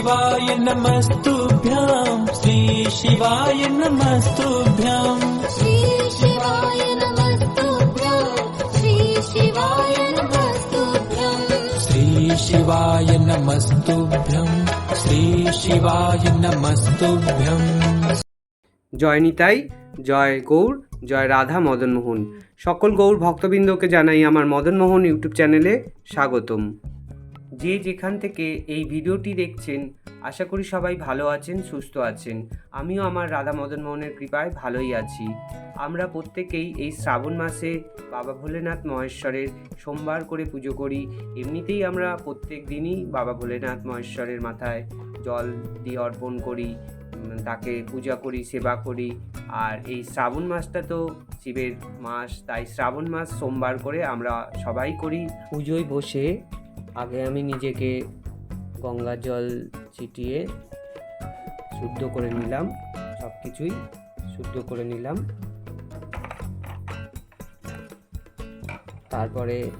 शिवाय नमस्तुभ्यां श्री शिवाय नमस्तुभ्यां श्री शिवाय नमस्तुभ्यं श्री शिवाय नमस्तुभ्यं श्री शिवाय नमस्तुभ्यं श्री शिवाय नमस्तुभ्यं জয় নিতাই জয় গৌর জয় রাধা মদনমোহন সকল গৌর ভক্তবৃন্দকে জানাই আমার মদনমোহন ইউটিউব চ্যানেলে স্বাগতম যে যেখান থেকে এই ভিডিওটি দেখছেন, আশা করি সবাই ভালো আছেন, সুস্থ আছেন। আমিও আমার রাধা মদন মোহনের কৃপায় ভালোই আছি। আমরা প্রত্যেকেই এই শ্রাবণ মাসে বাবা ভোলেনাথ মহেশ্বরের সোমবার করে পুজো করি। এমনিতেই আমরা প্রত্যেক দিনই বাবা ভোলেনাথ মহেশ্বরের মাথায় জল দিয়ে অর্পণ করি তাকে পূজা করি, সেবা করি। আর এই শ্রাবণ মাসটা তো শিবের মাস, তাই শ্রাবণ মাস সোমবার করে আমরা সবাই করি। পুজোয় বসে আগে আমি নিজেকে গঙ্গা জল ছিটিয়ে শুদ্ধ করে নিলাম, সব কিছুই শুদ্ধ করে নিলাম। তারপরে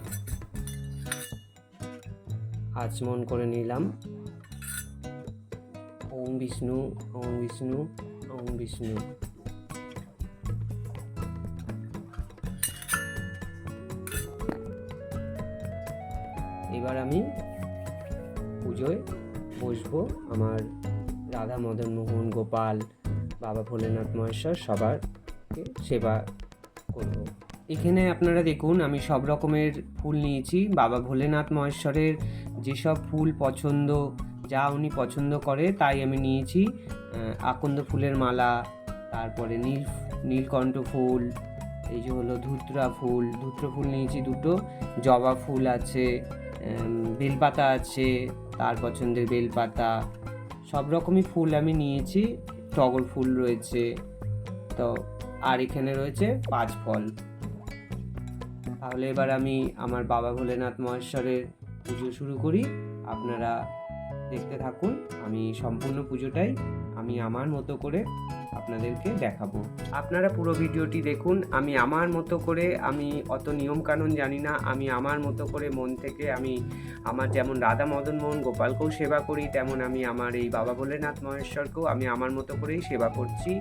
আচমন করে নিলাম। ওম বিষ্ণু ওম বিষ্ণু ওম বিষ্ণু। এবার আমি পুজোয় বসবো আমার রাধা মদন মোহন গোপাল, বাবা ভোলেনাথ মহেশ্বর সবারকে সেবা করব। এখানে আপনারা দেখুন, আমি সব রকমের ফুল নিয়েছি। বাবা ভোলেনাথ মহেশ্বরের যেসব ফুল পছন্দ, যা উনি পছন্দ করে, তাই আমি নিয়েছি। আকন্দ ফুলের মালা, তারপরে নীল, নীলকণ্ঠ ফুল, এই যে হলো ধুত্রা ফুল। ধুত্র ফুল নিয়েছি দুটো। জবা ফুল আছে বেলপাতা আছে, তার পছন্দের বেলপাতা, সব রকমই ফুল আমি নিয়েছি। টগর ফুল রয়েছে, তো আর এখানে রয়েছে পাঁচ ফল। তাহলে এবার আমি আমার বাবা ভোলেনাথ মহেশ্বরের পুজো শুরু করি। আপনারা দেখতে থাকুন, আমি সম্পূর্ণ পুজোটাই আমি আমার মতো করে আপনাদেরকে দেখাবো। আপনারা পুরো ভিডিওটি দেখুন। আমি আমার মতো করে, আমি অত নিয়মকানুন জানি না। আমি আমার মতো করে মন থেকে আমি আমার যেমন রাধা মদন মোহন গোপালকেও সেবা করি, তেমন আমি আমার এই বাবা ভোলেনাথ মহেশ্বরকেও আমি আমার মতো করেই সেবা করছি।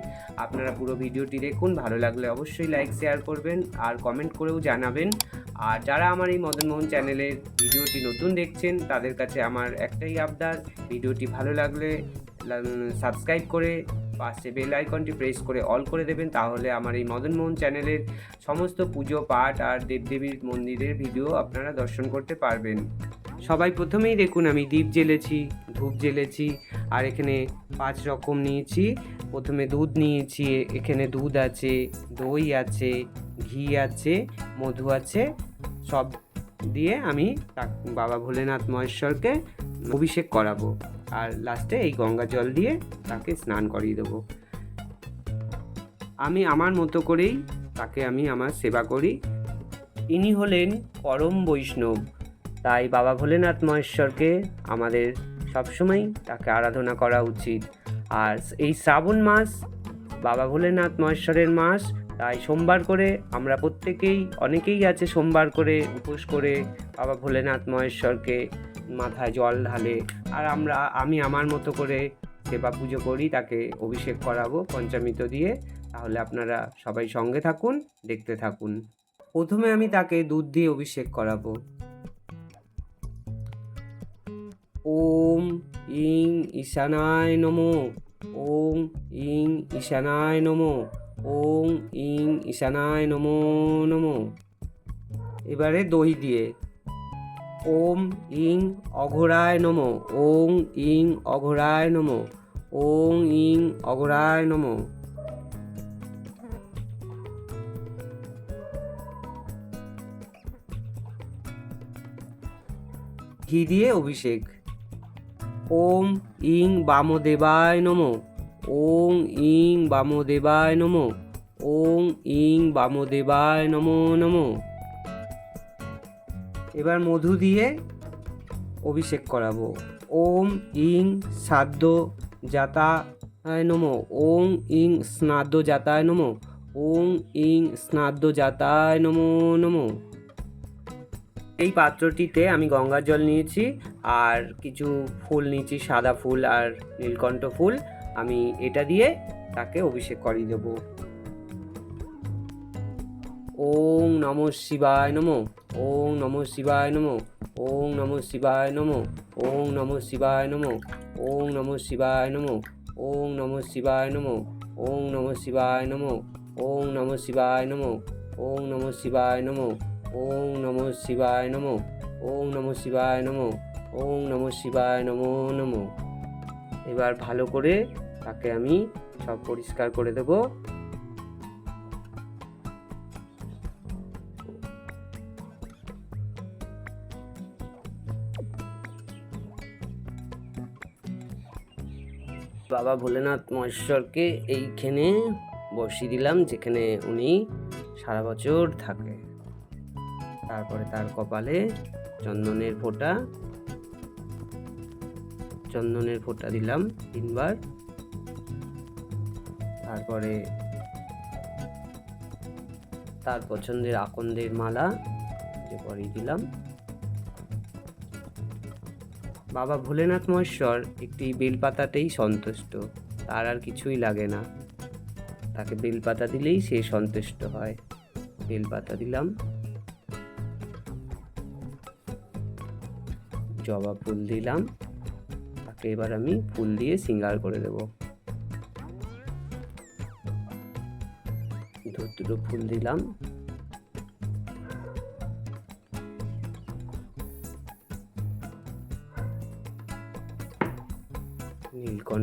আপনারা পুরো ভিডিওটি দেখুন। ভালো লাগলে অবশ্যই লাইক শেয়ার করবেন আর কমেন্ট করেও জানাবেন। আর যারা আমার এই মদনমোহন চ্যানেলের ভিডিওটি নতুন দেখছেন, তাদের কাছে আমার একটাই আবদার, ভিডিওটি ভালো লাগলে সাবস্ক্রাইব করে পাশে বেল আইকনটি প্রেস করে অল করে দেবেন, তাহলে আমার এই মদনমোহন চ্যানেলের সমস্ত পুজো, পাঠ আর দেবদেবীর মন্দিরের ভিডিও আপনারা দর্শন করতে পারবেন। সবাই প্রথমেই দেখুন, আমি দীপ জ্বেলেছি ধূপ জ্বেলেছি আর এখানে পাঁচ রকম নিয়েছি। প্রথমে দুধ নিয়েছি এখানে দুধ আছে, দই আছে, ঘি আছে, মধু আছে, সব দিয়ে আমি বাবা ভোলেনাথ মহেশ্বরকে অভিষেক করাবো। আর লাস্টে এই গঙ্গা জল দিয়ে তাকে স্নান করিয়ে দেবো। আমি আমার মতো করেই তাকে আমি আমার সেবা করি। ইনি হলেন পরম বৈষ্ণব। তাই বাবা ভোলেনাথ মহেশ্বরকে আমাদের সবসময় তাকে আরাধনা করা উচিত। আর এই শ্রাবণ মাস, বাবা ভোলেনাথ মহেশ্বরের মাস, তাই সোমবার করে আমরা প্রত্যেকেই, অনেকেই আছে সোমবার করে উপোস করে বাবা ভোলেনাথ মহেশ্বরকে মাথায় জল ঢালে আর আমরা, আমি আমার মতো করে সেবা পুজো করি, তাকে অভিষেক করাবো পঞ্চামৃত দিয়ে। তাহলে আপনারা সবাই সঙ্গে থাকুন, দেখতে থাকুন। প্রথমে আমি তাকে দুধ দিয়ে অভিষেক করাবো। ওম ইং ঈশানায় নমো, ওম ইং ঈশানায় নমো, ওম ইং ঈশানায় নমো নমো। এবারে দই দিয়ে ওম ইং অঘোরায় নমো, ওং ইং অঘোরায় নমো, ওং ইং অঘোরায় নমো। ঘি দিয়ে অভিষেক। ওম ইং বামদেবায় নমো, ওং ইং বামদেবায় নমো, ওং ইং বামদেবায় নমো নমো। এবার মধু দিয়ে অভিষেক করাবো। ওম ইং সাদ্য জাতায় নমো। ওং ইং স্নাদ্য জাতায় নমো। ওং ইং স্নাদ্য জাতায় নমো নমো। এই পাত্রটিতে আমি গঙ্গার জল নিয়েছি আর কিছু ফুল নিয়েছি, সাদা ফুল আর নীলকণ্ঠ ফুল। আমি এটা দিয়ে তাকে অভিষেক করিয়ে দেব। ওং নম শিবায় নম ওং নম শিবায় নম ওং নম শিবায় নম ওং নম শিবায় নম ওং নম শিবায় নম ওং নম শিবায় নম ওং নম শিবায় নম ওং নম শিবায় নম ওং নম শিবায় নম ওং নম শিবায় নম ওং নম শিবায় নম ওং নম শিবায় নমো নম এবার ভালো করে তাকে আমি সব পরিষ্কার করে দেব বাবা ভোলেনাথ মহেশ্বরকে এইখানে বসিয়ে দিলাম, যেখানে উনি সারা বছর থাকে। তারপরে তার কপালে চন্দনের ফোঁটা চন্দনের ফোঁটা দিলাম তিনবার। তারপরে তার পছন্দের আকন্দের মালা যে দিলাম। বাবা ভোলেনাথ মহেশ্বর একটি বেলপাতাতেই সন্তুষ্ট। তার আর কিছুই লাগে না। তাকে বেলপাতা দিলেই সে সন্তুষ্ট হয়। বেলপাতা দিলাম। জবা ফুল দিলাম। তাকে এবার আমি ফুল দিয়ে সিঙ্গার করে দেব। দুটো ফুল দিলাম।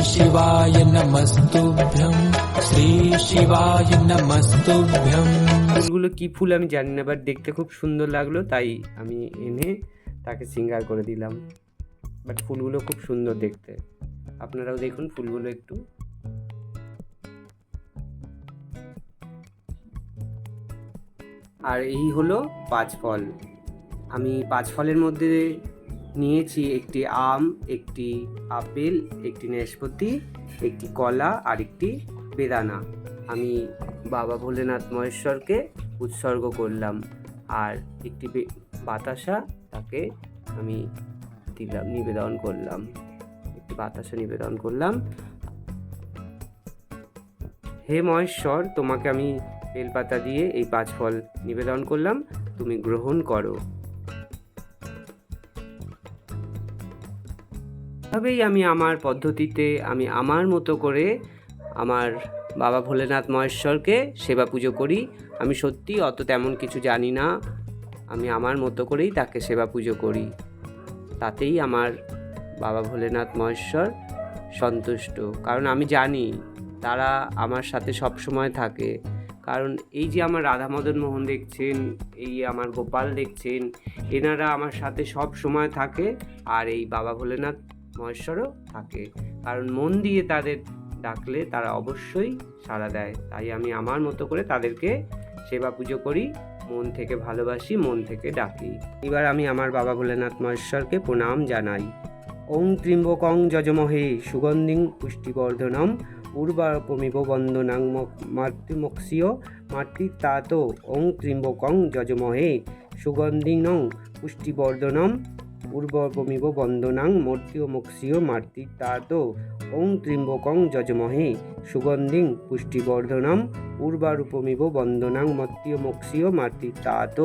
श्री शिवाय नमस्तुभ्यं श्री शिवाय नमस्तुभ्यं ফুলগুলো কি ফুল আমি জানি না বাট দেখতে খুব সুন্দর লাগলো তাই আমি এনে তাকে সিঙ্গার করে দিলাম বাট ফুলগুলো খুব সুন্দর দেখতে আপনারাও দেখুন ফুলগুলো একটু আর এই হলো পাঁচ ফল আমি পাঁচ ফলের মধ্যে নিয়েছি একটি আম, একটি আপেল, একটি নাশপাতি একটি কলা আর একটি বেদানা। আমি বাবা ভোলেনাথ মহেশ্বরকে উৎসর্গ করলাম আর একটি বাতাসা তাকে আমি দিলাম, নিবেদন করলাম। একটি বাতাসা নিবেদন করলাম। হে মহেশ্বর, তোমাকে আমি বেলপাতা দিয়ে এই পাঁচ ফল নিবেদন করলাম। তুমি গ্রহণ করো। এভাবেই আমি আমার পদ্ধতিতে আমি আমার মতো করে আমার বাবা ভোলেনাথ মহেশ্বরকে সেবা পুজো করি। আমি সত্যি অত তেমন কিছু জানি না। আমি আমার মতো করেই তাকে সেবা পুজো করি। তাতেই আমার বাবা ভোলেনাথ মহেশ্বর সন্তুষ্ট। কারণ আমি জানি তারা আমার সাথে সব সময় থাকে। কারণ এই যে আমার রাধা মদন মোহন দেখছেন, এই আমার গোপাল দেখছেন, এনারা আমার সাথে সব সময় থাকে। আর এই বাবা ভোলেনাথ মহেশ্বরও থাকে। কারণ মন দিয়ে তাদের ডাকলে তারা অবশ্যই সাড়া দেয়। তাই আমি আমার মতো করে তাদেরকে সেবা পুজো করি, মন থেকে ভালোবাসি, মন থেকে ডাকি। এবার আমি আমার বাবা ভোলেনাথ মহেশ্বরকে প্রণাম জানাই। ওং ত্রিম্বকং যজমহে সুগন্ধিং পুষ্টিবর্ধনম উর্বারপমিব বন্দনাং মাতৃমক্ষীয় মাতৃতাত ওং ত্রিম্বকং যজমহে সুগন্ধিং পুষ্টিবর্ধনম উর্বরপমিব বন্দনাং মর্ত্যমক্ষীয় মাতৃতাত ওং ত্রিম্বকং যজমহে সুগন্ধিং পুষ্টিবর্ধনম উর্বারূপমিব বন্দনাং মর্ত্যমক্ষীয় মাতৃতাত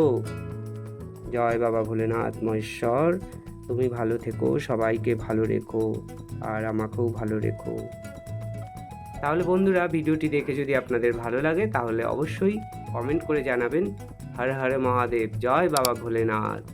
জয় বাবা ভোলেনাথ মহেশ্বর, তুমি ভালো থেকো, সবাইকে ভালো রেখো আর আমাকেও ভালো রেখো। তাহলে বন্ধুরা, ভিডিওটি দেখে যদি আপনাদের ভালো লাগে, তাহলে অবশ্যই কমেন্ট করে জানাবেন। হর হর মহাদেব, জয় বাবা ভোলেনাথ।